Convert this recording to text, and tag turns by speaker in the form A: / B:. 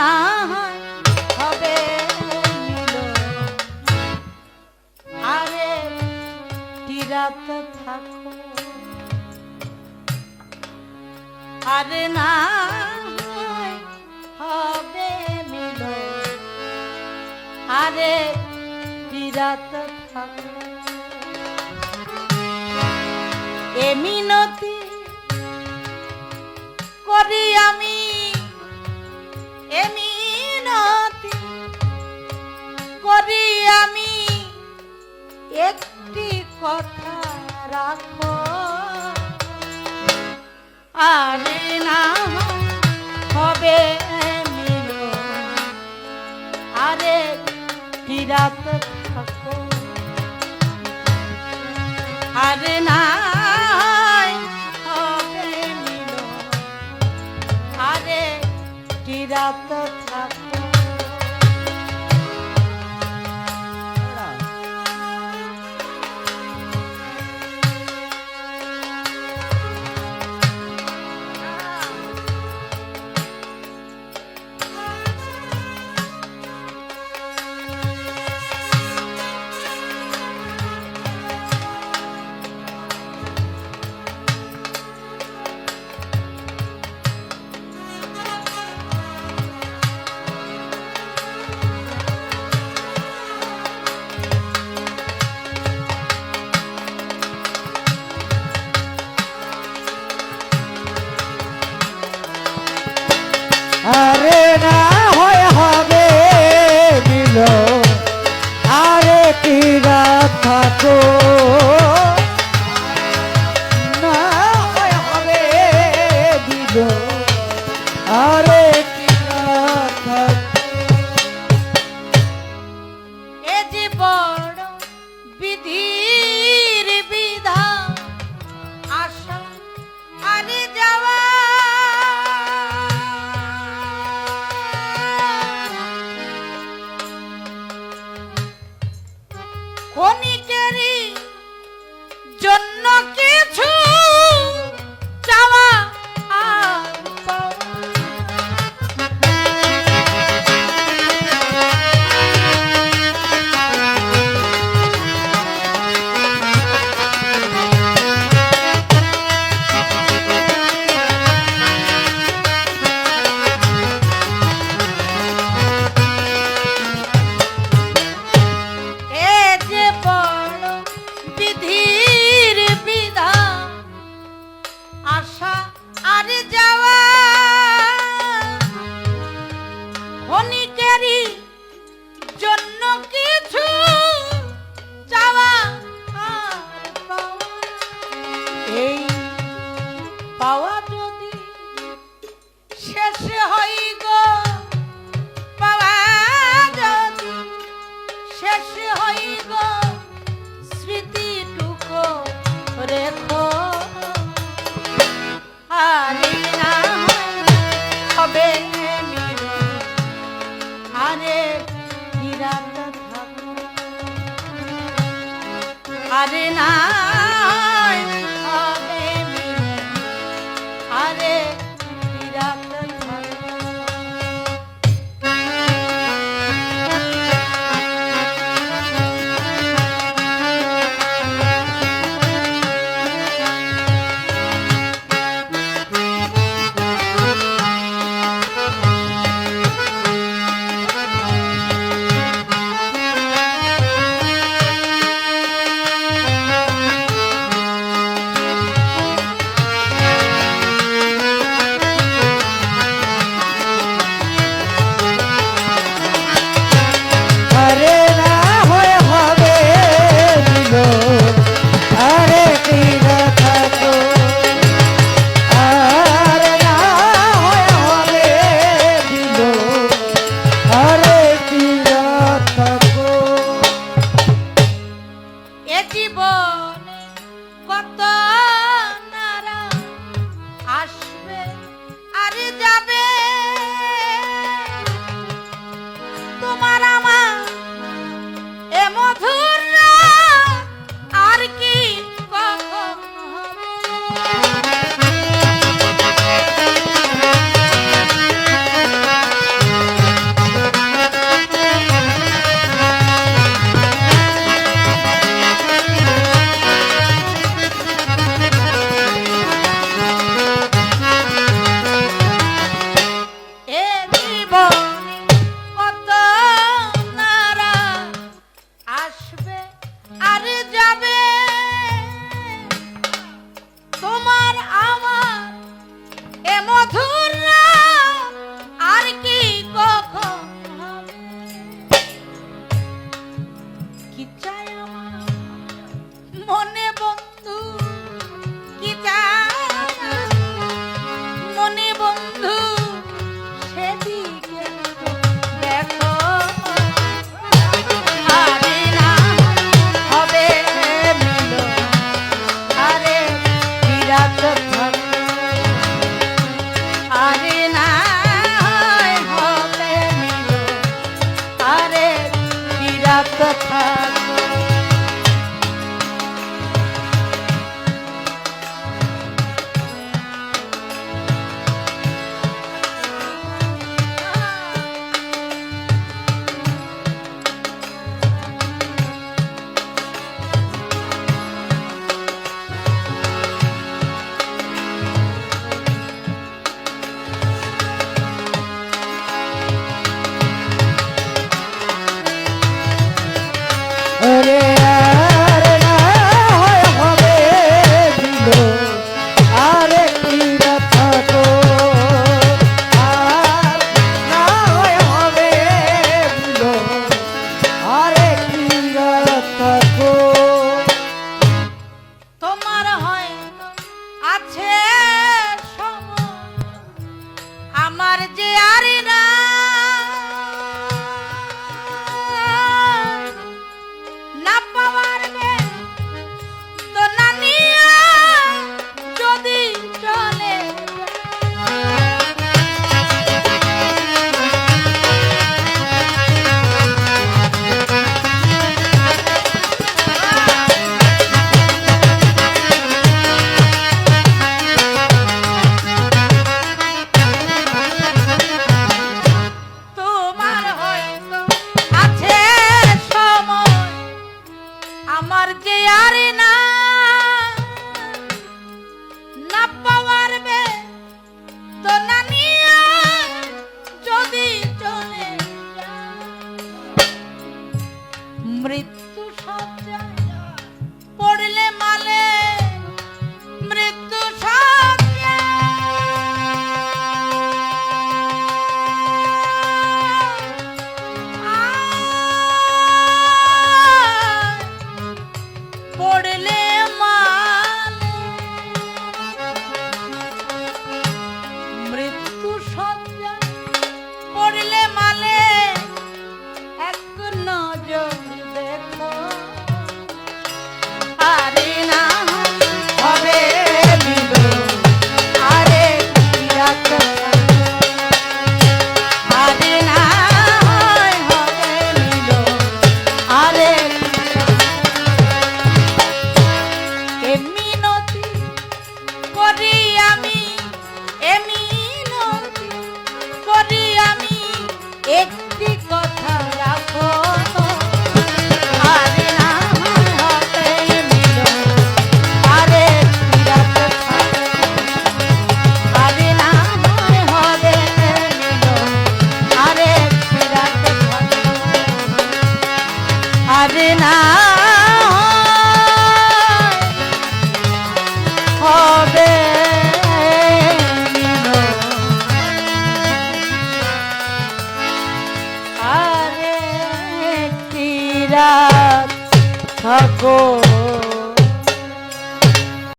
A: না হবে আরে কিরাত থাকো। আরে না, হবে মিল আরে বিরাত থাকো। এমিনতি করি আমি। এমিনতি করি আমি একটি কথা রাখো। আরে না, হবে
B: মিলো আরে রাত থাকো। আরে
A: না জন্য কিছু Arija রে কিরাত থাকো আরে না যাবে মনে বন্ধু